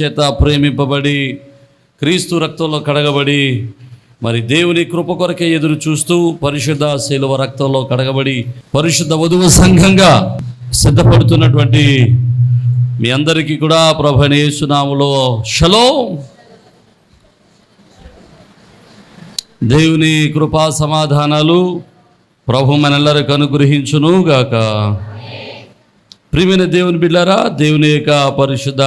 చేత ప్రేమింపబడి క్రీస్తు రక్తంలో కడగబడి మరి దేవుని కృప కొరకే ఎదురు చూస్తూ పరిశుద్ధ శిలువ రక్తంలో కడగబడి పరిశుద్ధ వధువు సంఘంగా సిద్ధపడుతున్నటువంటి మీ అందరికీ కూడా ప్రభనేసునాములో షలో. దేవుని కృపా సమాధానాలు ప్రభు మనందరికి అనుగ్రహించును గాక. ప్రియమైన దేవుని బిడ్డారా దేవుని యొక్క పరిశుద్ధ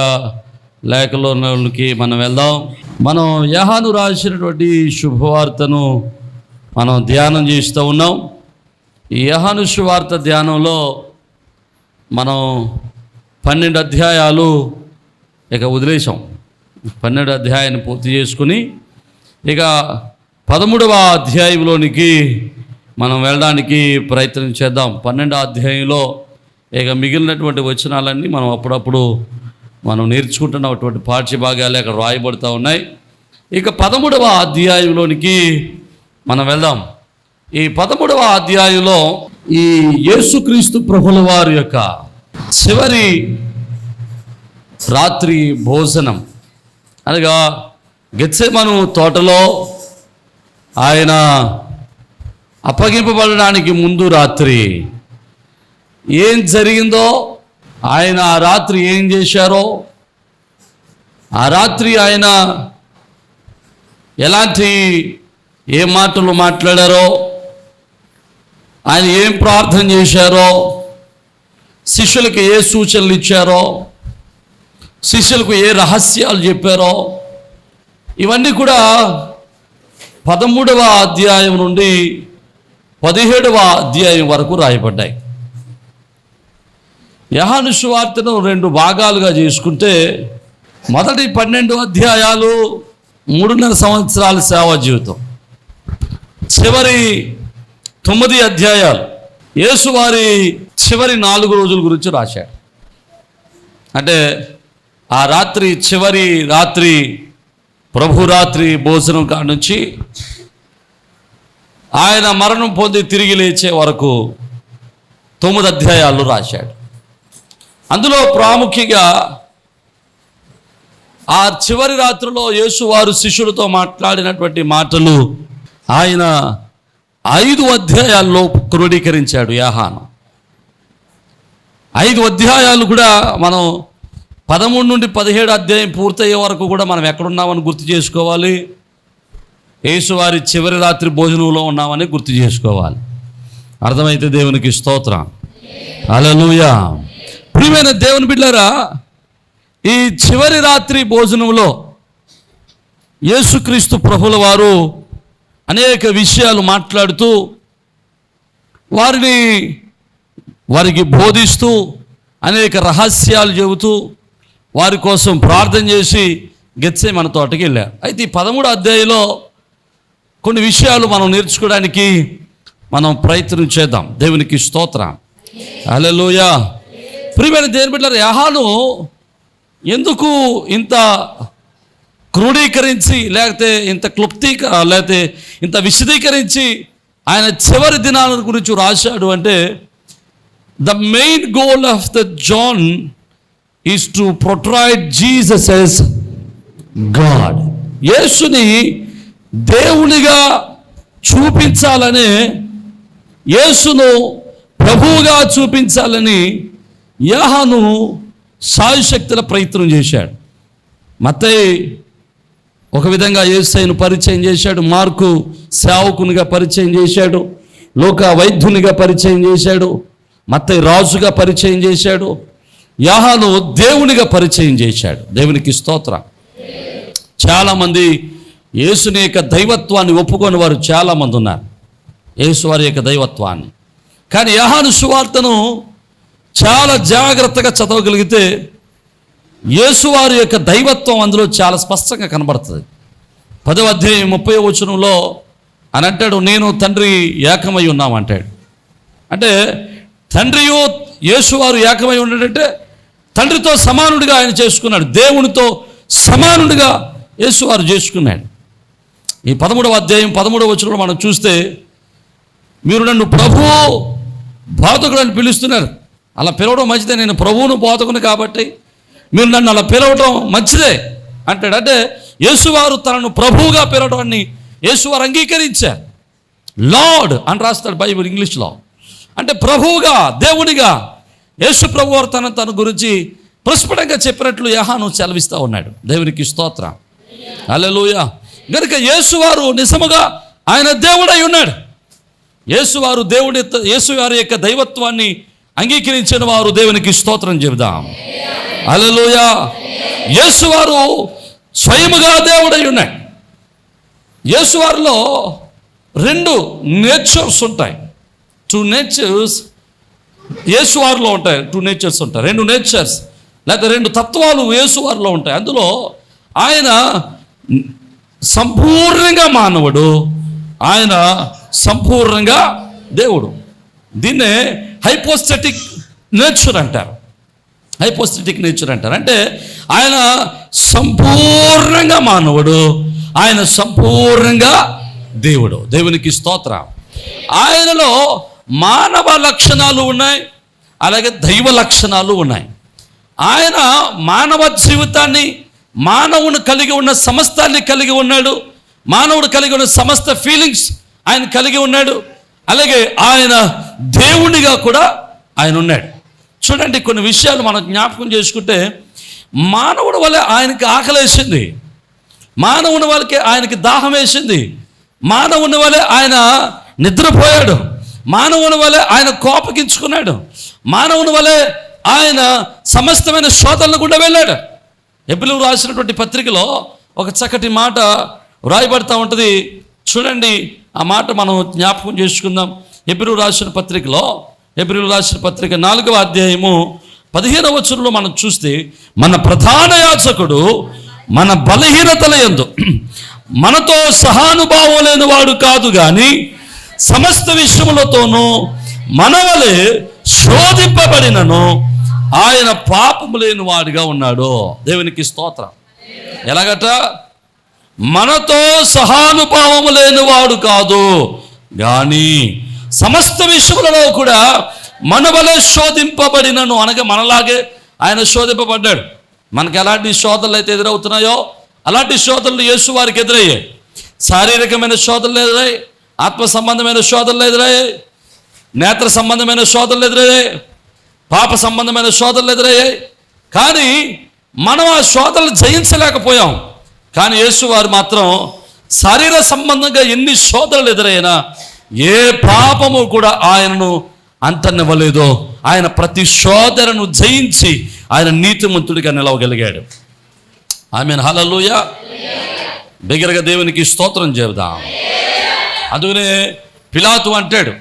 లేఖలోకి మనం వెళ్దాం. మనం యహాను రాసినటువంటి శుభవార్తను మనం ధ్యానం చేస్తూ ఉన్నాం. ఈ యహాను శుభవార్త ధ్యానంలో మనం పన్నెండు అధ్యాయాలు ఇక వదిలేసాం పన్నెండు అధ్యాయాన్ని పూర్తి చేసుకుని ఇక పదమూడవ అధ్యాయంలోనికి మనం వెళ్ళడానికి ప్రయత్నం చేద్దాం. పన్నెండవ అధ్యాయంలో ఇక మిగిలినటువంటి వచనాలన్నీ మనం అప్పుడప్పుడు మనం నేర్చుకుంటున్నటువంటి పాఠ్య భాగాలు అక్కడ రాయబడుతూ ఉన్నాయి. ఇక పదమూడవ అధ్యాయంలోనికి మనం వెళ్దాం. ఈ పదమూడవ అధ్యాయంలో ఈ యేసుక్రీస్తు ప్రభుల వారి యొక్క చివరి రాత్రి భోజనం. అనగా గెత్సెమను తోటలో ఆయన అప్పగింపబడడానికి ముందు రాత్రి ఏం జరిగిందో ఆయన ఆ రాత్రి ఏం చేశారో ఆ రాత్రి ఆయన ఎలాంటి ఏ మాటలు మాట్లాడారో ఆయన ఏం ప్రార్థన చేశారో శిష్యులకు ఏ సూచనలు ఇచ్చారో శిష్యులకు ఏ రహస్యాలు చెప్పారో ఇవన్నీ కూడా పదమూడవ అధ్యాయం నుండి పదిహేడవ అధ్యాయం వరకు రాయబడ్డాయి. యహాను సువార్తను రెండు భాగాలుగా చేసుకుంటే మొదటి పన్నెండు అధ్యాయాలు మూడున్నర సంవత్సరాల సేవా జీవితం. చివరి తొమ్మిది అధ్యాయాలు యేసువారి చివరి నాలుగు రోజుల గురించి రాశాడు. అంటే ఆ రాత్రి చివరి రాత్రి ప్రభురాత్రి భోజనం కాడ నుంచి ఆయన మరణం పొంది తిరిగి లేచే వరకు తొమ్మిది అధ్యాయాలు రాశాడు. అందులో ప్రాముఖ్యంగా ఆ చివరి రాత్రిలో యేసువారు శిష్యులతో మాట్లాడినటువంటి మాటలు ఆయన ఐదు అధ్యాయాల్లో క్రోడీకరించాడు యాహాను. ఐదు అధ్యాయాలు కూడా మనం పదమూడు నుండి పదిహేడు అధ్యాయం పూర్తయ్యే వరకు కూడా మనం ఎక్కడున్నామని గుర్తు చేసుకోవాలి. యేసువారి చివరి రాత్రి భోజనంలో ఉన్నామని గుర్తు చేసుకోవాలి. అర్థమైతే దేవునికి స్తోత్రం. అలలుయా ప్రియమైన దేవుని బిడ్డారా ఈ చివరి రాత్రి భోజనంలో యేసుక్రీస్తు ప్రభుల వారు అనేక విషయాలు మాట్లాడుతూ వారిని వారికి బోధిస్తూ అనేక రహస్యాలు చెబుతూ వారి కోసం ప్రార్థన చేసి గెచ్చే మన తోటకి వెళ్ళారు. అయితే ఈ పదమూడు అధ్యాయంలో కొన్ని విషయాలు మనం నేర్చుకోవడానికి మనం ప్రయత్నం చేద్దాం. దేవునికి స్తోత్రం. అలలోయ ప్రియమైన దేని బిడ్డలారా యహాను ఎందుకు ఇంత క్రోడీకరించి లేకపోతే ఇంత క్లుప్తీక లేకపోతే ఇంత విశదీకరించి ఆయన చివరి దినాల గురించి రాశాడు అంటే the main goal of the John is to portrayed Jesus as God యేసుని దేవునిగా చూపించాలనే యేసును ప్రభువుగా చూపించాలని యాహాను సాయశక్తుల ప్రయత్నం చేశాడు. మత్తయి ఒక విధంగా యేసైను పరిచయం చేశాడు. మార్కు సేవకునిగా పరిచయం చేశాడు. లోక వైద్యునిగా పరిచయం చేశాడు. మత్తయి రాజుగా పరిచయం చేశాడు. యాహాను దేవునిగా పరిచయం చేశాడు. దేవునికి స్తోత్ర. చాలామంది యేసుని యొక్క దైవత్వాన్ని ఒప్పుకొని వారు చాలామంది ఉన్నారు. యేసు వారి యొక్క దైవత్వాన్ని. కానీ యహాను సువార్తను చాలా జాగ్రత్తగా చదవగలిగితే యేసువారి యొక్క దైవత్వం అందులో చాలా స్పష్టంగా కనబడుతుంది. పదవ అధ్యాయం ముప్పై వచనంలో అని అంటాడు నేను తండ్రి ఏకమై ఉన్నాం అంటాడు. అంటే తండ్రియు యేసువారు ఏకమై ఉన్నాడంటే తండ్రితో సమానుడిగా ఆయన చేసుకున్నాడు దేవునితో సమానుడిగా యేసువారు చేసుకున్నాడు. ఈ పదమూడవ అధ్యాయం పదమూడవ వచనంలో మనం చూస్తే మీరు నన్ను ప్రభు బాధకుడు అని పిలుస్తున్నారు. అలా పిలవడం మంచిదే. నేను ప్రభువును బోధకుని కాబట్టి మీరు నన్ను అలా పిలవడం మంచిదే అంటాడు. అంటే యేసువారు తనను ప్రభువుగా పిలవడాన్ని యేసువారు అంగీకరించారు. లార్డ్ అని రాస్తాడు బైబిల్ ఇంగ్లీష్లో అంటే ప్రభువుగా దేవునిగా యేసు ప్రభు వారు తన తన గురించి ప్రస్ఫుటంగా చెప్పినట్లు యహాను సెలవిస్తూ ఉన్నాడు. దేవునికి స్తోత్రం. అలెలుయ గనుక యేసువారు నిజముగా ఆయన దేవుడై ఉన్నాడు. యేసువారు దేవుడి యేసువారి యొక్క దైవత్వాన్ని అంగీకరించిన వారు దేవునికి స్తోత్రం చెబుదాం. అలలోయ యేసువారు స్వయముగా దేవుడై ఉన్నాయి. యేసువారిలో రెండు నేచర్స్ ఉంటాయి. టూ నేచర్స్ యేసువారిలో ఉంటాయి టూ నేచర్స్ ఉంటాయి. రెండు నేచర్స్ లేక రెండు తత్వాలు యేసువారిలో ఉంటాయి. అందులో ఆయన సంపూర్ణంగా మానవుడు ఆయన సంపూర్ణంగా దేవుడు. దీన్నే హైపోస్థెటిక్ నేచర్ అంటారు. హైపోస్థెటిక్ నేచర్ అంటారు. అంటే ఆయన సంపూర్ణంగా మానవుడు ఆయన సంపూర్ణంగా దేవుడు. దేవునికి స్తోత్రం. ఆయనలో మానవ లక్షణాలు ఉన్నాయి అలాగే దైవ లక్షణాలు ఉన్నాయి. ఆయన మానవ జీవితాన్ని మానవుని కలిగి ఉన్న సమస్తాన్ని కలిగి ఉన్నాడు. మానవుడు కలిగి ఉన్న సమస్త ఫీలింగ్స్ ఆయన కలిగి ఉన్నాడు. అలాగే ఆయన దేవునిగా కూడా ఆయన ఉన్నాడు. చూడండి కొన్ని విషయాలు మనం జ్ఞాపకం చేసుకుంటే మానవుడు వల్ల ఆయనకి ఆకలేసింది. మానవుని వాళ్ళకి ఆయనకి దాహం వేసింది మానవుని వలె ఆయన నిద్రపోయాడు. మానవుని వలె ఆయన కోపగించుకున్నాడు. మానవుని వలె ఆయన సమస్తమైన శోధనలు కూడా వెళ్ళాడు. ఎప్పుడు రాసినటువంటి పత్రికలో ఒక చక్కటి మాట వ్రాయబడతా ఉంటుంది. చూడండి ఆ మాట మనం జ్ఞాపకం చేసుకుందాం. ఎబ్రిల్ రాసిన పత్రికలో ఎబ్రిల్ రాసిన పత్రిక నాలుగవ అధ్యాయము పదిహేనవ వచనంలో మనం చూస్తే మన ప్రధాన యాచకుడు మన బలహీనతల ఎందు మనతో సహానుభావం లేని వాడు కాదు కానీ సమస్త విషయములతోనూ మనవలే శోధింపబడినను ఆయన పాపము లేని వాడిగా ఉన్నాడు. దేవునికి స్తోత్రం. ఎలాగట? మనతో సహానుభావము లేనివాడు కాదు. కానీ సమస్త విషయములలో కూడా మన వలె శోధింపబడినను అనగా మనలాగే ఆయన శోధింపబడ్డాడు. మనకి ఎలాంటి శోధనలు అయితే ఎదురవుతున్నాయో అలాంటి శోధనలు యేసు వారికి ఎదురయ్యాయి. శారీరకమైన శోధనలు ఎదురయ్యాయి ఆత్మ సంబంధమైన శోధనలు ఎదురయ్యాయి నేత్ర సంబంధమైన శోధనలు ఎదురయ్యాయి పాప సంబంధమైన శోధనలు ఎదురయ్యాయి. కానీ మనం ఆ శోధనలు జయించలేకపోయాం. కానీ యేసువారు మాత్రం శరీర సంబంధంగా ఎన్ని శోధనలు ఎదురైనా ఏ పాపము కూడా ఆయనను అంతనివ్వలేదో. ఆయన ప్రతి శోధనను జయించి ఆయన నీతిమంతుడిగా నిలవగలిగాడు. ఆమె హలలుయ బిగ్గరగా దేవునికి స్తోత్రం చెబుదాం. అందుకనే పిలాతు అంటాడు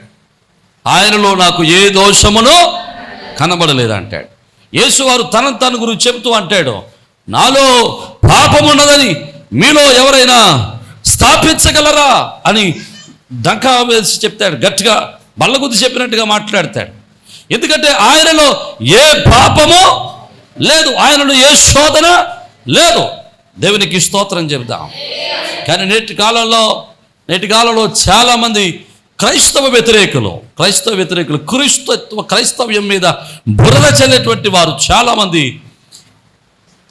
ఆయనలో నాకు ఏ దోషమునో కనబడలేదు అంటాడు యేసువారు తన తన గురించి చెబుతూ అంటాడు నాలో పాపం ఉన్నదని మీలో ఎవరైనా స్థాపించగలరా అని డంకా వేసి చెప్తాడు. గట్టిగా బల్లగుద్ది చెప్పినట్టుగా మాట్లాడతాడు. ఎందుకంటే ఆయనలో ఏ పాపము లేదు. ఆయనలో ఏ శోధన లేదు. దేవునికి స్తోత్రం చెబుదాం. కానీ నేటి కాలంలో నేటి కాలంలో చాలామంది క్రైస్తవ వ్యతిరేకులు క్రైస్తవ వ్యతిరేకులు క్రీస్తత్వ క్రైస్తవ్యం మీద బురద చల్లేటువంటి వారు చాలామంది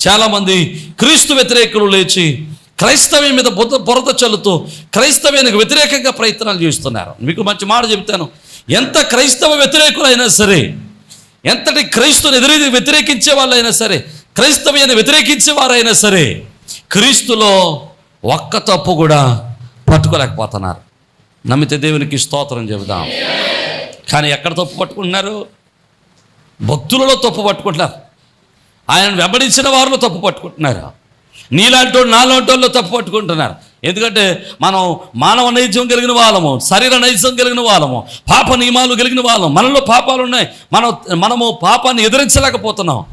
చాలామంది క్రీస్తు వ్యతిరేకులు లేచి క్రైస్తవ్యం మీద బురద బురద చల్లుతూ క్రైస్తవ్యానికి వ్యతిరేకంగా ప్రయత్నాలు చేస్తున్నారు. మీకు మంచి మాట చెప్తాను ఎంత క్రైస్తవ వ్యతిరేకులైనా సరే ఎంతటి క్రైస్తుని ఎదురు వ్యతిరేకించే వాళ్ళైనా సరే క్రైస్తవ్యాన్ని వ్యతిరేకించే వారైనా సరే క్రీస్తులో ఒక్క తప్పు కూడా పట్టుకోలేకపోతున్నారు. నమ్మితే దేవునికి స్తోత్రం చెబుదాం. కానీ ఎక్కడ తప్పు పట్టుకుంటున్నారు? భక్తులలో తప్పు పట్టుకుంటున్నారు. ఆయన వెంబడించిన వారిలో తప్పు పట్టుకుంటున్నారు. నీలాంటి వాళ్ళు నాలాంటి వాళ్ళు తప్పు పట్టుకుంటున్నారు. ఎందుకంటే మనం మానవ నైజం కలిగిన వాళ్ళము శరీర నైజం కలిగిన వాళ్ళము పాప నియమాలు కలిగిన వాళ్ళం. మనలో పాపాలు ఉన్నాయి. మనం మనము పాపాన్ని ఎదిరించలేకపోతున్నాం.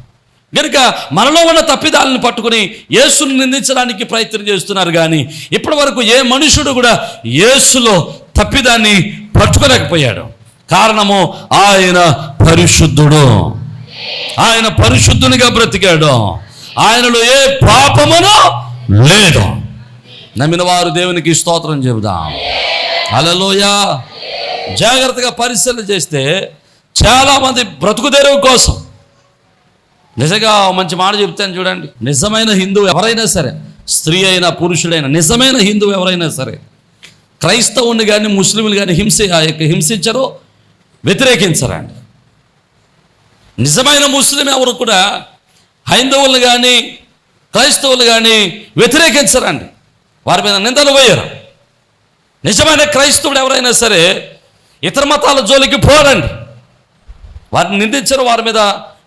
కనుక మనలో ఉన్న తప్పిదాలను పట్టుకుని యేసును నిందించడానికి ప్రయత్నం చేస్తున్నారు కానీ ఇప్పటి వరకు ఏ మనుషుడు కూడా యేసులో తప్పిదాన్ని పట్టుకోలేకపోయాడు. కారణము ఆయన పరిశుద్ధుడు. ఆయన పరిశుద్ధునిగా బ్రతికాడు. ఆయనలో ఏ పాపమును లేదు. నమ్మిన వారు దేవునికి స్తోత్రం చెబుదాం. అలలోయ జాగ్రత్తగా పరిశీలన చేస్తే చాలామంది బ్రతుకు తెరువు కోసం. నిజంగా మంచి మాట చెప్తాను చూడండి. నిజమైన హిందువు ఎవరైనా సరే స్త్రీ అయినా పురుషుడైనా నిజమైన హిందువు ఎవరైనా సరే క్రైస్తవుని కానీ ముస్లింలు కానీ హింస యొక్క హింసించరు వ్యతిరేకించరండి. నిజమైన ముస్లిం ఎవరు కూడా హైందవులు కానీ క్రైస్తవులు కానీ వ్యతిరేకించరండి. వారి మీద నిందలు వేయరు. నిజమైన క్రైస్తవుడు ఎవరైనా సరే ఇతర మతాల జోలికి పోరండి. వారిని నిందించరు వారి మీద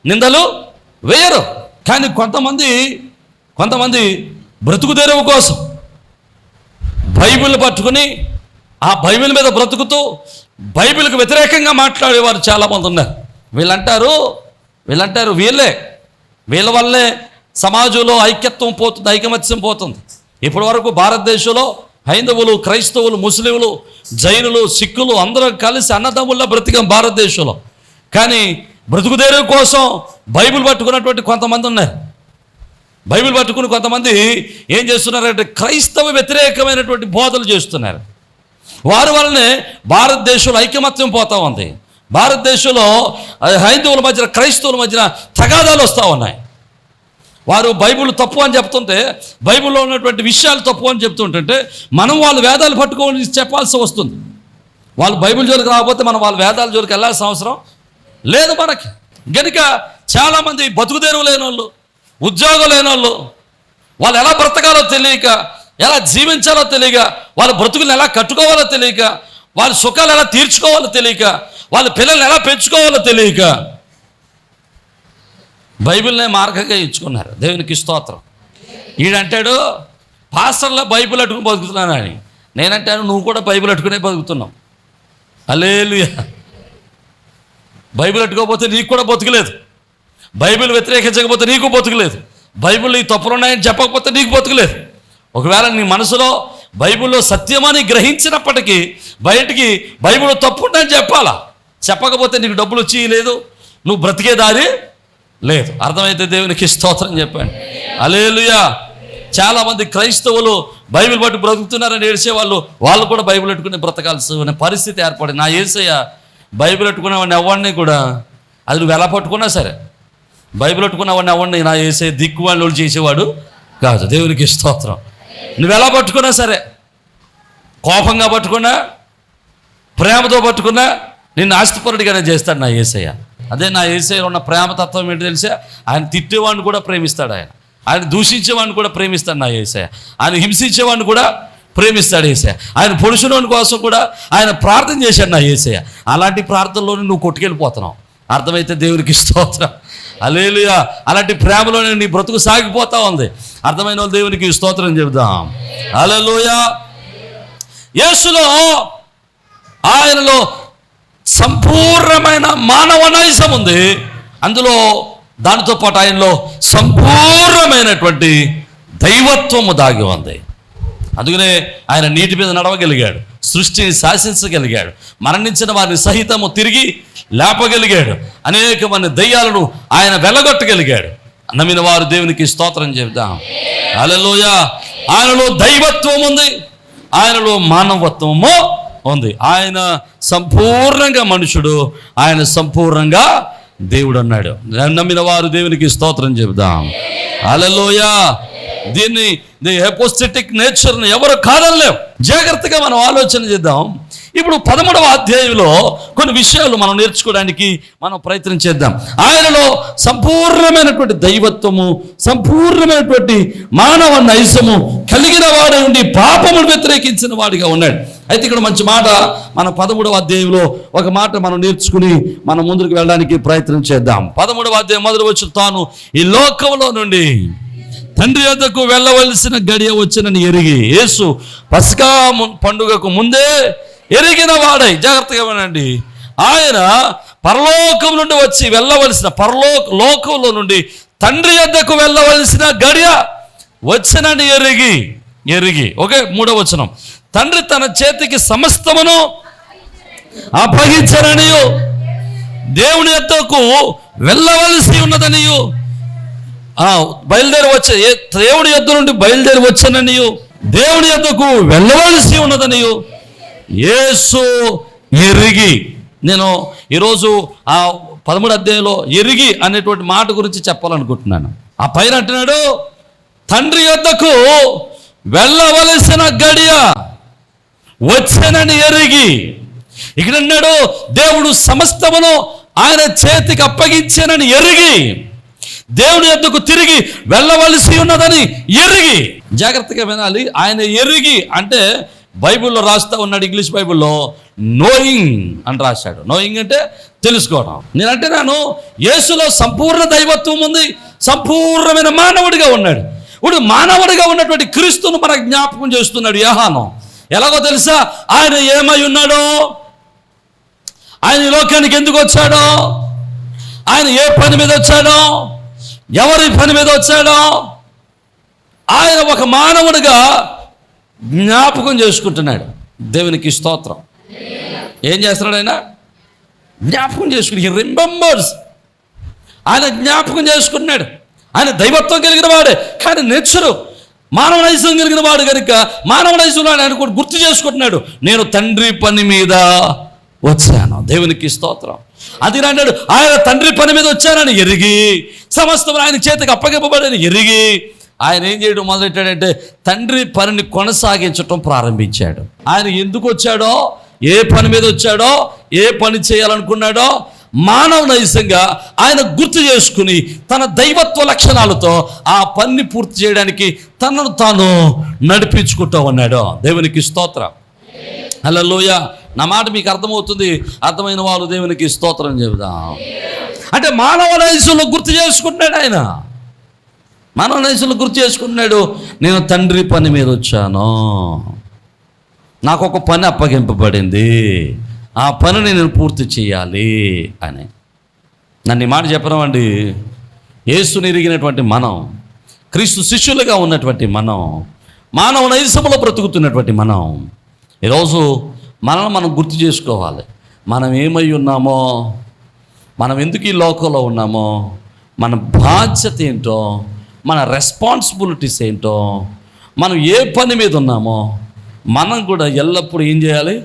నిందలు వేయరు. కానీ కొంతమంది కొంతమంది బ్రతుకు తెరువు కోసం బైబిల్ పట్టుకుని ఆ బైబిల్ మీద బ్రతుకుతూ బైబిల్కి వ్యతిరేకంగా మాట్లాడేవారు చాలామంది ఉన్నారు. వీళ్ళంటారు వీళ్ళంటారు వీళ్ళే. వీళ్ళ వల్లే సమాజంలో ఐక్యత్వం పోతుంది ఐకమత్యం పోతుంది. ఇప్పటి వరకు భారతదేశంలో హైందవులు క్రైస్తవులు ముస్లింలు జైనులు సిక్కులు అందరం కలిసి అన్నదమ్ముల్లో బ్రతికాం భారతదేశంలో. కానీ బ్రతుకుదేరు కోసం బైబిల్ పట్టుకున్నటువంటి కొంతమంది ఉన్నారు. బైబిల్ పట్టుకుని కొంతమంది ఏం చేస్తున్నారంటే క్రైస్తవ వ్యతిరేకమైనటువంటి బోధలు చేస్తున్నారు. వారి వల్లనే భారతదేశంలో ఐకమత్యం పోతా ఉంది. భారతదేశంలో హైందవుల మధ్యన క్రైస్తవుల మధ్యన తగాదాలు వస్తూ ఉన్నాయి. వారు బైబిల్ తప్పు అని చెప్తుంటే బైబిల్లో ఉన్నటువంటి విషయాలు తప్పు అని చెప్తుంటుంటే మనం వాళ్ళు వేదాలు పట్టుకోవాలని చెప్పాల్సి వస్తుంది. వాళ్ళు బైబిల్ జోలికి రాకపోతే మనం వాళ్ళ వేదాల జోలికి వెళ్ళాల్సిన అవసరం లేదు మనకి. గనుక చాలామంది బతుకుదేరువు లేని వాళ్ళు ఉద్యోగం లేని వాళ్ళు వాళ్ళు ఎలా బ్రతకాలో తెలియక ఎలా జీవించాలో తెలియక వాళ్ళ బ్రతుకులను ఎలా కట్టుకోవాలో తెలియక వాళ్ళ సుఖాలు ఎలా తీర్చుకోవాలో తెలియక వాళ్ళ పిల్లల్ని ఎలా పెంచుకోవాలో తెలియక బైబిల్నే మార్గంగా ఇచ్చుకున్నారు దేవునికి స్తోత్రం. ఈడంటాడు పాస్టర్లో బైబిల్ అట్టుకుని బతుకుతున్నాను అని. నేనంటాను నువ్వు కూడా బైబిల్ అట్టుకునే బతుకుతున్నావు. అలేలు బైబిల్ అట్టుకోకపోతే నీకు కూడా బతుకులేదు. బైబిల్ వ్యతిరేకించకపోతే నీకు బతుకులేదు. బైబిల్ ఈ తప్పులు ఉన్నాయని చెప్పకపోతే నీకు బతుకులేదు. ఒకవేళ నీ మనసులో బైబిల్లో సత్యమని గ్రహించినప్పటికీ బయటికి బైబిల్ తప్పు చెప్పాలా? చెప్పకపోతే నీకు డబ్బులు వచ్చి లేదు నువ్వు బ్రతికే దారి లేదు. అర్థమైతే దేవునికి స్తోత్రం చెప్పండి. అలేలుయా చాలామంది క్రైస్తవులు బైబిల్ పట్టు బ్రతుకుతున్నారని ఏడ్చే వాళ్ళు వాళ్ళు కూడా బైబిల్ పెట్టుకుని బ్రతకాల్సిన పరిస్థితి ఏర్పడింది. నా ఏసయ్య బైబిల్ పెట్టుకున్నవాడిని ఎవరిని కూడా అది నువ్వు ఎలా పట్టుకున్నా సరే బైబిల్ పెట్టుకున్నవాడిని ఎవరిని నా ఏసే దిక్కు వాళ్ళు చేసేవాడు కాదు. దేవునికి స్తోత్రం. నువ్వు ఎలా పట్టుకున్నా సరే కోపంగా పట్టుకున్నా ప్రేమతో పట్టుకున్నా నిన్ను ఆస్తిపరుడిగానే చేస్తాడు నా ఏసయ్య. అదే నా ఏసయ్య ఉన్న ప్రేమతత్వం ఏంటి తెలిసా? ఆయన తిట్టేవాడిని కూడా ప్రేమిస్తాడు ఆయన. ఆయన దూషించేవాడిని కూడా ప్రేమిస్తాడు నా ఏసయ్య. ఆయన హింసించేవాడిని కూడా ప్రేమిస్తాడు ఏసయ్య. ఆయన పురుషుని కోసం కూడా ఆయన ప్రార్థన చేశాడు నా ఏసయ్య. అలాంటి ప్రార్థనలోనే నువ్వు కొట్టుకెళ్ళిపోతున్నావు. అర్థమైతే దేవునికి స్తోత్రం. అలేలుయా అలాంటి ప్రేమలోనే నీ బ్రతుకు సాగిపోతా ఉంది. అర్థమైన వాళ్ళు దేవునికి స్తోత్రం చెబుదాం. అలలోయ యేసులో ఆయనలో సంపూర్ణమైన మానవ నైజం ఉంది. అందులో దానితో పాటు ఆయనలో సంపూర్ణమైనటువంటి దైవత్వము దాగి ఉంది. అందుకనే ఆయన నీటి మీద నడవగలిగాడు సృష్టిని శాసించగలిగాడు మరణించిన వారిని సహితము తిరిగి లేపగలిగాడు అనేక దయ్యాలను ఆయన వెళ్ళగొట్టగలిగాడు నమ్మిన వారు దేవునికి స్తోత్రం చెబుదాం. అలలోయ ఆయనలో దైవత్వం ఉంది. ఆయనలో మానవత్వము ఉంది. ఆయన సంపూర్ణంగా మనుషుడు. ఆయన సంపూర్ణంగా దేవుడు అన్నాడు. నమ్మిన వారు దేవునికి స్తోత్రం చెబుదాం. అలలోయ దీన్ని ది హెపోస్థెటిక్ నేచర్ని ఎవరు కాదనలేం. జాగ్రత్తగా మనం ఆలోచన చేద్దాం. ఇప్పుడు పదమూడవ అధ్యాయంలో కొన్ని విషయాలు మనం నేర్చుకోవడానికి మనం ప్రయత్నం చేద్దాం. ఆయనలో సంపూర్ణమైనటువంటి దైవత్వము సంపూర్ణమైనటువంటి మానవ నైసము కలిగిన వాడు ఉండి పాపమును వ్యతిరేకించిన వాడిగా ఉన్నాడు. అయితే ఇక్కడ మంచి మాట మన పదమూడవ అధ్యాయంలో ఒక మాట మనం నేర్చుకుని మనం ముందుకు వెళ్ళడానికి ప్రయత్నం చేద్దాం. పదమూడవ అధ్యాయం మొదలు వచ్చి తాను ఈ లోకంలో నుండి తండ్రి వద్దకు వెళ్ళవలసిన గడియ వచ్చినని ఎరిగి యేసు పసకా పండుగకు ముందే ఎరిగిన వాడై జాగ్రత్తగా వినండి. ఆయన పరలోకం నుండి వచ్చి వెళ్ళవలసిన పరలోక లోకంలో నుండి తండ్రి వద్దకు వెళ్ళవలసిన గడియ వచ్చినని ఎరిగి ఎరిగి. ఓకే మూడవ వచనం. తండ్రి తన చేతికి సమస్తమును అప్పగించరనియు దేవుని యొద్దకు వెళ్ళవలసి ఉన్నదనియు బయలుదేరి వచ్చే దేవుడి యొద్ నుండి బయలుదేరి వచ్చాననియు దేవుడి యొద్దకు వెళ్ళవలసి ఉన్నదనియు యేసు ఎరిగి నేను ఈరోజు ఆ పదమూడు అధ్యాయంలో ఎరిగి అనేటువంటి మాట గురించి చెప్పాలనుకుంటున్నాను. ఆ పైన అంటున్నాడు తండ్రి యొద్దకు వెళ్ళవలసిన గడియ వచ్చానని ఎరిగి. ఇక్కడ అన్నాడు దేవుడు సమస్తమును ఆయన చేతికి అప్పగించానని ఎరిగి. దేవుని యొద్దకు తిరిగి వెళ్ళవలసి ఉన్నదని ఎరిగి. జాగ్రత్తగా వినాలి. ఆయన ఎరిగి అంటే బైబిల్లో రాస్తా ఉన్నాడు ఇంగ్లీష్ బైబిల్లో నోయింగ్ అని రాశాడు. నోయింగ్ అంటే తెలుసుకోవడం. నేనంటే నేను యేసులో సంపూర్ణ దైవత్వం ఉంది సంపూర్ణమైన మానవుడిగా ఉన్నాడు. ఇప్పుడు మానవుడిగా ఉన్నటువంటి క్రీస్తును మన జ్ఞాపకం చేస్తున్నాడు యహానం. ఎలాగో తెలుసా? ఆయన ఏమై ఉన్నాడో? ఆయన ఈ లోకానికి ఎందుకు వచ్చాడో? ఆయన ఏ పని మీద వచ్చాడో? ఎవరి పని మీద వచ్చాడో ఆయన ఒక మానవుడిగా జ్ఞాపకం చేసుకుంటున్నాడు. దేవునికి స్తోత్రం. ఏం చేస్తున్నాడు ఆయన? జ్ఞాపకం చేసుకుని రిమెంబర్స్ ఆయన జ్ఞాపకం చేసుకుంటున్నాడు. ఆయన దైవత్వం కలిగిన వాడే. కానీ నెచ్చరు. మానవ నైజం కలిగిన వాడు కనుక మానవ నైజంలో ఆయన కూడా గుర్తు చేసుకుంటున్నాడు. నేను తండ్రి పని మీద వచ్చాను. దేవునికి స్తోత్రం. అది అన్నాడు. ఆయన తండ్రి పని మీద వచ్చానని ఎరిగి సమస్తం ఆయన చేతికి అప్పగింపబడని ఎరిగి ఆయన ఏం చేయడం మొదలెట్టాడంటే తండ్రి పనిని కొనసాగించటం ప్రారంభించాడు. ఆయన ఎందుకు వచ్చాడో ఏ పని మీద వచ్చాడో ఏ పని చేయాలనుకున్నాడో మానవ నైజంగా ఆయన గుర్తు చేసుకుని తన దైవత్వ లక్షణాలతో ఆ పనిని పూర్తి చేయడానికి తనను తాను నడిపించుకుంటూ ఉన్నాడు. దేవునికి స్తోత్రం. లోయ నా మాట మీకు అర్థమవుతుంది. అర్థమైన వారు దేవునికి స్తోత్రం చెబుదాం. అంటే మానవ నైజంలో గుర్తు చేసుకుంటున్నాడు ఆయన. మానవ నైసులు గుర్తు చేసుకుంటున్నాడు. నేను తండ్రి పని మీద వచ్చాను. నాకు ఒక పని అప్పగింపబడింది. ఆ పనిని నేను పూర్తి చేయాలి అని. నన్ను ఈ మాట చెప్పడం యేసుని ఎరిగినటువంటి మనం క్రీస్తు శిష్యులుగా ఉన్నటువంటి మనం మానవ నైజములో బ్రతుకుతున్నటువంటి మనం ఈరోజు మనల్ని మనం గుర్తు చేసుకోవాలి. మనం ఏమై ఉన్నామో? మనం ఎందుకు ఈ లోకంలో ఉన్నామో? మన బాధ్యత ఏంటో? మన రెస్పాన్సిబిలిటీస్ ఏంటో? మనం ఏ పని మీద ఉన్నామో? మనం కూడా ఎల్లప్పుడూ ఏం చేయాలి?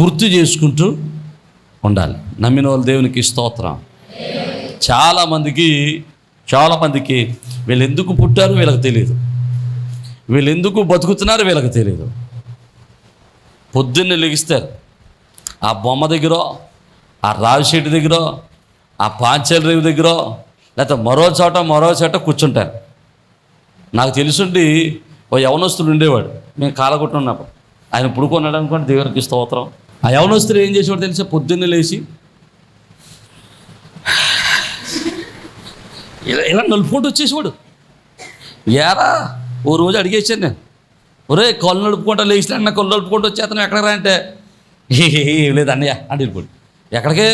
గుర్తు చేసుకుంటూ ఉండాలి. నమ్మిన వాళ్ళు దేవునికి స్తోత్రం. చాలామందికి చాలామందికి వీళ్ళు ఎందుకు పుట్టారో వీళ్ళకి తెలియదు వీళ్ళు ఎందుకు బతుకుతున్నారో వీళ్ళకి తెలియదు పొద్దున్నే లెగిస్తారు. ఆ బొమ్మ దగ్గర ఆ రావి దగ్గర ఆ పాంచల్ రేవు దగ్గర లేకపోతే మరో చోట మరో చోట కూర్చుంటారు. నాకు తెలుసుండి ఓ యవనస్తుడు ఉండేవాడు. మేము కాలగొట్టున్నప్పుడు ఆయన పుడుకున్నాడు అనుకోండి దేవునికి స్తోత్రం. ఆ యవనస్తుడు ఏం చేసేవాడు తెలిసే? పొద్దున్నే లేచి ఇలా ఇలా నలుపుకుంటూ వచ్చేసేవాడు. ఏరా ఓ రోజు అడిగేసాను నేను ఒరే కళ్ళు నడుపుకుంటా లేచిన నా కళ్ళు నడుపుకుంటూ వచ్చేతను ఎక్కడ రా అంటే? ఏం లేదు అన్నయ్య అంటే వెళ్ళిపోడు ఎక్కడికే?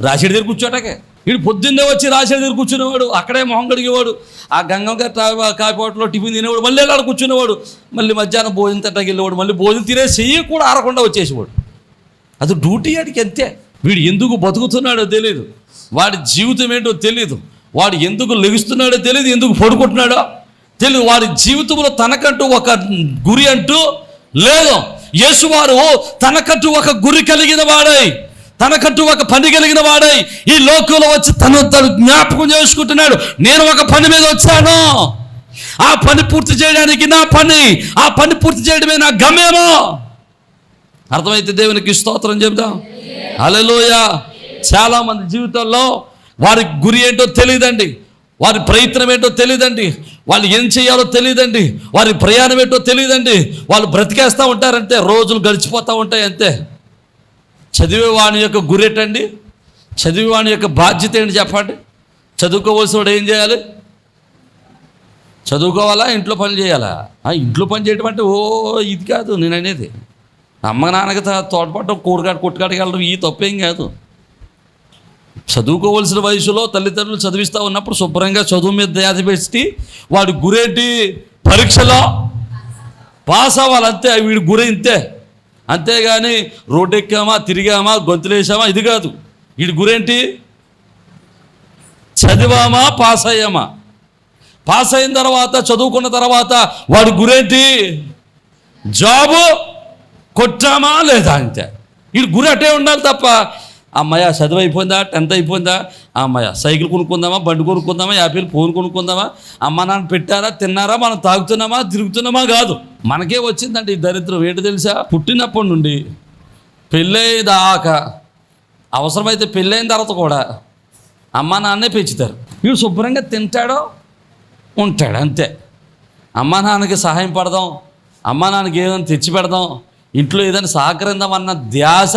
రాసేడు దగ్గర కూర్చోటకే. వీడు పొద్దున్నే వచ్చి రాసేడు దగ్గర కూర్చునేవాడు అక్కడే మొహం కడిగేవాడు ఆ గంగమ్మ కాయపోటలో టిఫిన్ తినేవాడు మళ్ళీ వెళ్ళాడు కూర్చునేవాడు మళ్ళీ మధ్యాహ్నం భోజనం తట్టకి వెళ్ళేవాడు మళ్ళీ భోజనం తినే చెయ్యి కూడా ఆరకుండా వచ్చేసేవాడు. అది డ్యూటీ ఆడికి అంతే. వీడు ఎందుకు బతుకుతున్నాడో తెలియదు వాడి జీవితం ఏంటో తెలియదు వాడు ఎందుకు లెగుస్తున్నాడో తెలియదు ఎందుకు పడుకుంటున్నాడో తెలియదు వారి జీవితంలో తనకంటూ ఒక గురి అంటూ లేదు. యేసువారు తనకంటూ ఒక గురి కలిగిన వాడై తనకంటూ ఒక పని కలిగిన వాడై ఈ లోకంలో వచ్చి తను తను జ్ఞాపకం చేసుకుంటున్నాడు. నేను ఒక పని మీద వచ్చాను. ఆ పని పూర్తి చేయడానికి నా పని ఆ పని పూర్తి చేయడమే నా గమ్యమో. అర్థమైతే దేవునికి స్తోత్రం చెబుదాం. హల్లెలూయ. చాలా మంది జీవితాల్లో వారి గురి ఏంటో తెలియదండి. వారి ప్రయత్నం ఏంటో తెలియదండి. వాళ్ళు ఏం చేయాలో తెలియదండి. వారి ప్రయాణం ఏంటో తెలియదండి. వాళ్ళు బ్రతికేస్తూ ఉంటారంటే రోజులు గడిచిపోతూ ఉంటాయి అంతే. చదివేవాని యొక్క గురేటండి. చదివేవాని యొక్క బాధ్యత ఏంటి చెప్పండి. చదువుకోవలసిన వాడు ఏం చేయాలి? చదువుకోవాలా? ఇంట్లో పని చేయాలా? ఇంట్లో పని చేయడం అంటే ఓ ఇది కాదు నేను అనేది. అమ్మ నాన్నకి తా- తోడ్పడటం కూరగాడు కొట్టుకాడికి వెళ్ళడం ఈ తప్పేం కాదు. చదువుకోవలసిన వయసులో తల్లిదండ్రులు చదివిస్తూ ఉన్నప్పుడు శుభ్రంగా చదువు మీద ధ్యాస పెట్టి వాడి గురేంటి పరీక్షలో పాస్ అవ్వాలి అంతే వీడి గురి ఇంతే. అంతేగాని రోడ్డు ఎక్కామా తిరిగామా గొంతులేసామా ఇది కాదు. వీడి గురేంటి? చదివామా పాస్ అయ్యామా? పాస్ అయిన తర్వాత చదువుకున్న తర్వాత వాడి గురేంటి? జాబు కొట్టామా లేదా అంతే. వీడి గురి అటే ఉండాలి తప్ప అమ్మాయి చదువు అయిపోయిందా టెన్త్ అయిపోయిందా అమ్మాయి సైకిల్ కొనుక్కుందామా? బండి కొనుక్కుందామా? Apple phone కొనుక్కుందామా? అమ్మ నాన్న పెట్టారా? తిన్నారా? మనం తాగుతున్నామా? తిరుగుతున్నామా? కాదు. మనకే వచ్చిందండి ఈ దరిద్రం. ఏంటి తెలుసా? పుట్టినప్పటి నుండి పెళ్ళయ్యేదాకా అవసరమైతే పెళ్ళైన తర్వాత కూడా అమ్మ నాన్నే పెంచుతారు. వీడు శుభ్రంగా తింటాడో ఉంటాడు అంతే. అమ్మ నాన్నకి సహాయం పడదాం అమ్మ నాన్నకి ఏదైనా తెచ్చి పెడదాం ఇంట్లో ఏదైనా సహకరిందామన్న అన్న ధ్యాస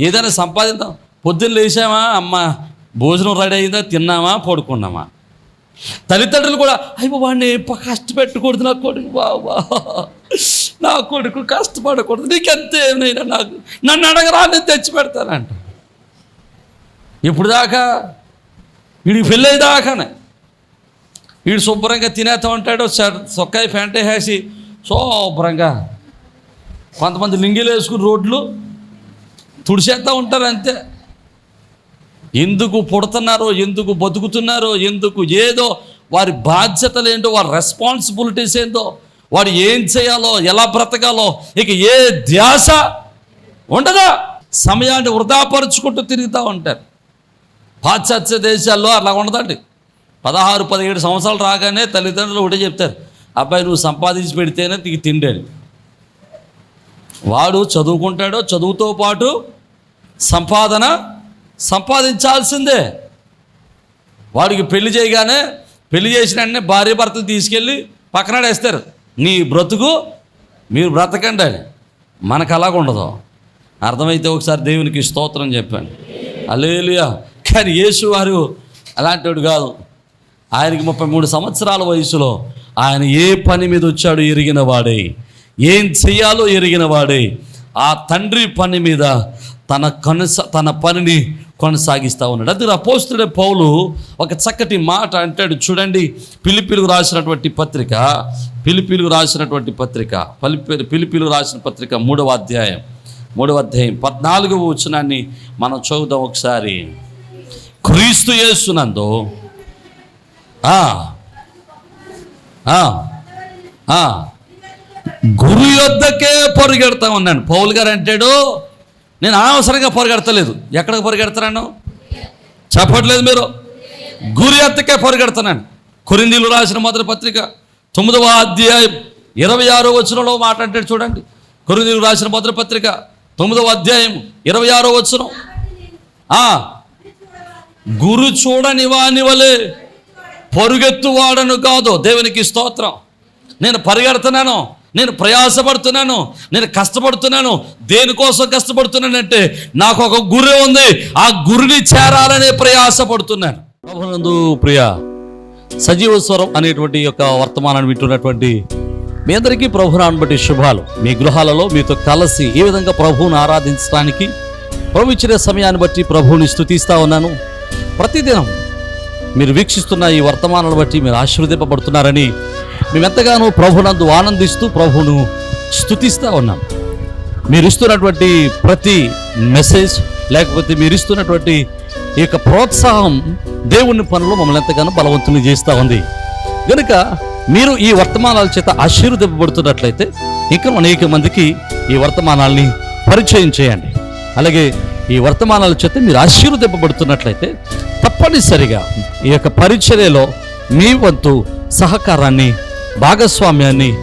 ఏదైనా సంపాదిద్దాం. పొద్దున్న లేచామా? అమ్మ భోజనం రెడీ అయిందా? తిన్నామా? పడుకున్నామా? తల్లిదండ్రులు కూడా అయ్యో వాడిని కష్టపెట్టకూడదు నా కొడుకు బాబా నా కొడుకు కష్టపడకూడదు. నీకెంత ఏమైనా నాకు నన్ను అడగరా నేను తెచ్చి పెడతానంట. ఇప్పుడు దాకా వీడికి పెళ్ళేదాకానే వీడు శుభ్రంగా తినేస్తా ఉంటాడు షర్- సొక్కాయి ప్యాంటే వేసి శుభ్రంగా కొంతమంది లింగిలు వేసుకుని రోడ్లు తుడిచేస్తూ ఉంటారు అంతే. ఎందుకు పుడుతున్నారో ఎందుకు బతుకుతున్నారో ఎందుకు ఏదో వారి బాధ్యతలు ఏంటో వారి రెస్పాన్సిబిలిటీస్ ఏంటో వాడు ఏం చేయాలో ఎలా బ్రతకాలో ఇక ఏ ధ్యాస ఉండదా? సమయాన్ని వృధాపరుచుకుంటూ తిరుగుతూ ఉంటారు. పాశ్చాత్య దేశాల్లో అలా ఉండదండి. పదహారు పదిహేడు సంవత్సరాలు రాగానే తల్లిదండ్రులు ఒకటే చెప్తారు అబ్బాయి నువ్వు సంపాదించి పెడితేనే నీకు తిండి వాడు చదువుకుంటాడో చదువుతో పాటు సంపాదన సంపాదించాల్సిందే. వాడికి పెళ్ళి చేయగానే పెళ్ళి చేసిన వెంటనే భార్య భర్తలు తీసుకెళ్ళి పక్కనడేస్తారు నీ బ్రతుకు మీరు బ్రతకండి అని. మనకు అలాగ ఉండదు. అర్థమైతే ఒకసారి దేవునికి స్తోత్రం చెప్పాను. అలేలియా కానీ యేసు వారు అలాంటివాడు కాదు. ఆయనకి ముప్పై మూడు సంవత్సరాల వయసులో ఆయన ఏ పని మీద వచ్చాడో ఎరిగిన వాడే. ఏం చెయ్యాలో ఎరిగిన వాడే. ఆ తండ్రి పని మీద తన కొనస తన పనిని కొనసాగిస్తూ ఉన్నాడు. అది అపోస్తుడే పౌలు ఒక చక్కటి మాట అంటాడు. చూడండి పిలిపిలుగు రాసినటువంటి పత్రిక పిలిపిలుగు రాసినటువంటి పత్రిక పలిపి పిలిపిలుగు రాసిన పత్రిక మూడవ అధ్యాయం మూడవ అధ్యాయం పద్నాలుగవ వచనాన్ని మనం చదువుదాం ఒకసారి. క్రీస్తు చేస్తున్నందు గురు యొద్దకే పరిగెడతా ఉన్నాను. పౌలు గారు అంటాడు నేను అనవసరంగా పరిగెడతలేదు. ఎక్కడికి పొరుగెడతాను చెప్పట్లేదు మీరు. గురి ఎత్తకే పొరుగెడుతున్నాను కొరిందీలు రాసిన మొదటి పత్రిక తొమ్మిదవ అధ్యాయం ఇరవై ఆరో వచనంలో మాట అంటే చూడండి. కొరిందీలు రాసిన మొదటి పత్రిక తొమ్మిదవ అధ్యాయం ఇరవై ఆరో వచనం. గురు చూడని వాని వలె పరుగెత్తువాడను కాదు. దేవునికి స్తోత్రం. నేను పరిగెడుతున్నాను. నేను ప్రయాసపడుతున్నాను నేను కష్టపడుతున్నాను. దేనికోసం కష్టపడుతున్నానంటే నాకు ఒక గురి ఉంది ఆ గురిని చేరాలనే ప్రయాసపడుతున్నాను. ప్రభునందు ప్రియ సజీవ స్వరం అనేటువంటి యొక్క వర్తమానాన్ని వింటున్నటువంటి మీ అందరికీ ప్రభునాన్ని బట్టి శుభాలు. మీ గృహాలలో మీతో కలిసి ఏ విధంగా ప్రభువును ఆరాధించడానికి ప్రభు ఇచ్చిన సమయాన్ని బట్టి ప్రభువుని స్థుతిస్తా ఉన్నాను. ప్రతిదినం మీరు వీక్షిస్తున్న ఈ వర్తమానాలను బట్టి మీరు ఆశీర్వదింపబడుతున్నారని మేమెంతగానో ప్రభునందు ఆనందిస్తూ ప్రభును స్తుతిస్తూ ఉన్నాం. మీరు ఇస్తున్నటువంటి ప్రతి మెసేజ్ లేకపోతే మీరు ఇస్తున్నటువంటి ఈ యొక్క ప్రోత్సాహం దేవుని పనులు మమ్మల్ని ఎంతగానో బలవంతుని చేస్తూ ఉంది. కనుక మీరు ఈ వర్తమానాల చేత ఆశీర్వదింపబడుతున్నట్లయితే ఇంకా అనేక మందికి ఈ వర్తమానాల్ని పరిచయం చేయండి. అలాగే ఈ వర్తమానాల చేత మీరు ఆశీర్వదింపబడుతున్నట్లయితే తప్పనిసరిగా ఈ యొక్క పరిచర్యలో మీ వంతు సహకారాన్ని భాగస్వామ్యాన్ని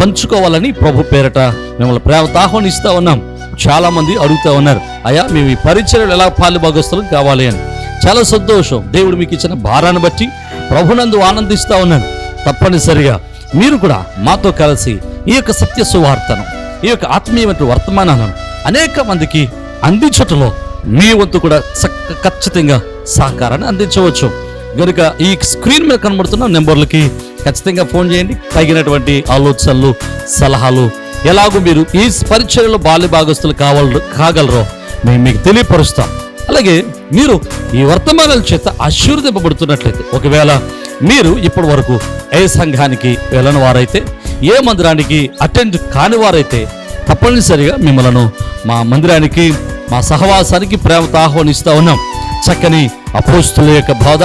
పంచుకోవాలని ప్రభు పేరట మిమ్మల్ని ప్రేమతో ఆహ్వానిస్తూ ఉన్నాం. చాలా మంది అడుగుతూ ఉన్నారు అయ్యా మేము ఈ పరిచర్యలు ఎలా పాలుభాగస్తులం కావాలి అని? చాలా సంతోషం. దేవుడు మీకు ఇచ్చిన భారాన్ని బట్టి ప్రభునందు ఆనందిస్తూ ఉన్నాను. తప్పనిసరిగా మీరు కూడా మాతో కలిసి ఈ యొక్క సత్య సువార్తను ఈ యొక్క ఆత్మీయమైన వర్తమానాలను అనేక మందికి అందించటంలో మీ వంతు కూడా చక్క ఖచ్చితంగా సహకారాన్ని అందించవచ్చు. గనుక ఈ స్క్రీన్ మీద కనబడుతున్న నెంబర్లకి ఖచ్చితంగా ఫోన్ చేయండి. తగినటువంటి ఆలోచనలు సలహాలు ఎలాగో మీరు ఈ పరిచయలో బాల్య భాగస్తులు కావాల కాగలరో మేము మీకు తెలియపరుస్తాం. అలాగే మీరు ఈ వర్తమానాల చేత ఆశీర్వదింపబడుతున్నట్లయితే ఒకవేళ మీరు ఇప్పటి వరకు ఏ సంఘానికి వెళ్ళని వారైతే ఏ మందిరానికి అటెండ్ కాని వారైతే తప్పనిసరిగా మిమ్మలను మా మందిరానికి మా సహవాసానికి ప్రేమతో ఆహ్వానిస్తూ ఉన్నాం. చక్కని అపోస్తుల యొక్క బోధ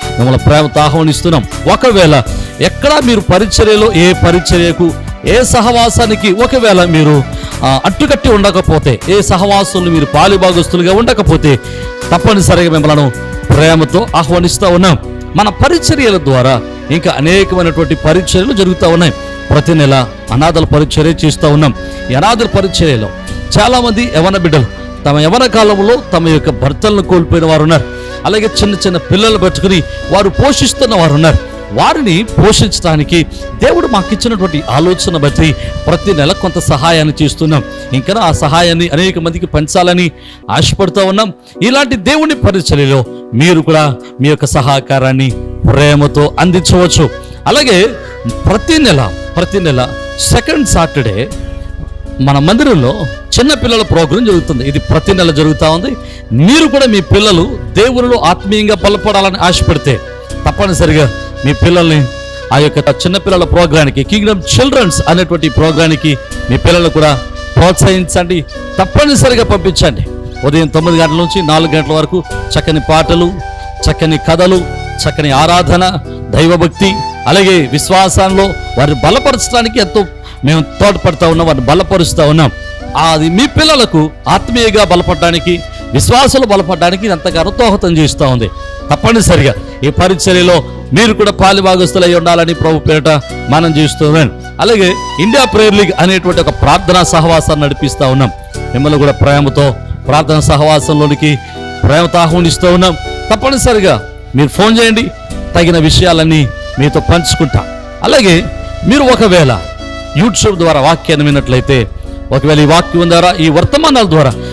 మిమ్మల్ని ప్రేమతో ఆహ్వానిస్తున్నాం. ఒకవేళ ఎక్కడ మీరు పరిచర్యలో ఏ పరిచర్యకు ఏ సహవాసానికి ఒకవేళ మీరు అట్టుకట్టి ఉండకపోతే ఏ సహవాసులు మీరు పాలిభాగస్తులుగా ఉండకపోతే తప్పనిసరిగా మిమ్మల్ని ప్రేమతో ఆహ్వానిస్తూ ఉన్నాం. మన పరిచర్యల ద్వారా ఇంకా అనేకమైనటువంటి పరిచర్యలు జరుగుతూ ఉన్నాయి. ప్రతి నెల అనాథల పరిచర్య చేస్తూ ఉన్నాం. ఈ అనాథల పరిచర్యలో చాలామంది యవన బిడ్డలు తమ యవన కాలంలో తమ యొక్క భర్తలను కోల్పోయిన వారు ఉన్నారు అలాగే చిన్న చిన్న పిల్లలు పట్టుకుని వారు పోషిస్తున్న వారు ఉన్నారు వారిని పోషించడానికి దేవుడు మాకు ఇచ్చినటువంటి ఆలోచన బట్టి ప్రతి నెల కొంత సహాయాన్ని చేస్తున్నాం. ఇంకా ఆ సహాయాన్ని అనేక మందికి పంచాలని ఆశపడుతూ ఉన్నాం. ఇలాంటి దేవుని పరిచర్యలో మీరు కూడా మీ యొక్క సహకారాన్ని ప్రేమతో అందించవచ్చు. అలాగే ప్రతి నెల ప్రతి నెల సెకండ్ సాటర్డే మన మందిరంలో చిన్న పిల్లల ప్రోగ్రాం జరుగుతుంది. ఇది ప్రతి నెల జరుగుతూ ఉంది. మీరు కూడా మీ పిల్లలు దేవునిలో ఆత్మీయంగా బలపడాలని ఆశపడితే తప్పనిసరిగా మీ పిల్లల్ని ఆ యొక్క చిన్న పిల్లల ప్రోగ్రానికి కింగ్డమ్ చిల్డ్రన్స్ అనేటువంటి ప్రోగ్రానికి మీ పిల్లలు కూడా ప్రోత్సహించండి. తప్పనిసరిగా పంపించండి. ఉదయం తొమ్మిది గంటల నుంచి నాలుగు గంటల వరకు చక్కని పాటలు చక్కని కథలు చక్కని ఆరాధన దైవభక్తి అలాగే విశ్వాసంలో వారిని బలపరచడానికి ఎంతో మేము తోడ్పడతా ఉన్నాం వారిని బలపరుస్తూ ఉన్నాం. అది మీ పిల్లలకు ఆత్మీయంగా బలపడడానికి విశ్వాసాలు బలపడడానికి ఎంతగానో దోహదం చేస్తూ ఉంది. తప్పనిసరిగా ఈ పరిచర్యలో మీరు కూడా పాలిభాగస్తులై ఉండాలని ప్రభు పేరిట మనం చేస్తున్నాను అలాగే ఇండియా ప్రేయర్ లీగ్ అనేటువంటి ఒక ప్రార్థనా సహవాసాన్ని నడిపిస్తూ ఉన్నాం. మిమ్మల్ని కూడా ప్రేమతో ప్రార్థన సహవాసంలోనికి ప్రేమతో ఆహ్వానిస్తూ ఉన్నాం. తప్పనిసరిగా మీరు ఫోన్ చేయండి. తగిన విషయాలన్నీ మీతో పంచుకుంటా. అలాగే మీరు ఒకవేళ యూట్యూబ్ ద్వారా వాక్యాన్ని విన్నట్లయితే ఒకవేళ ఈ వాక్యం ద్వారా ఈ వర్తమానాల ద్వారా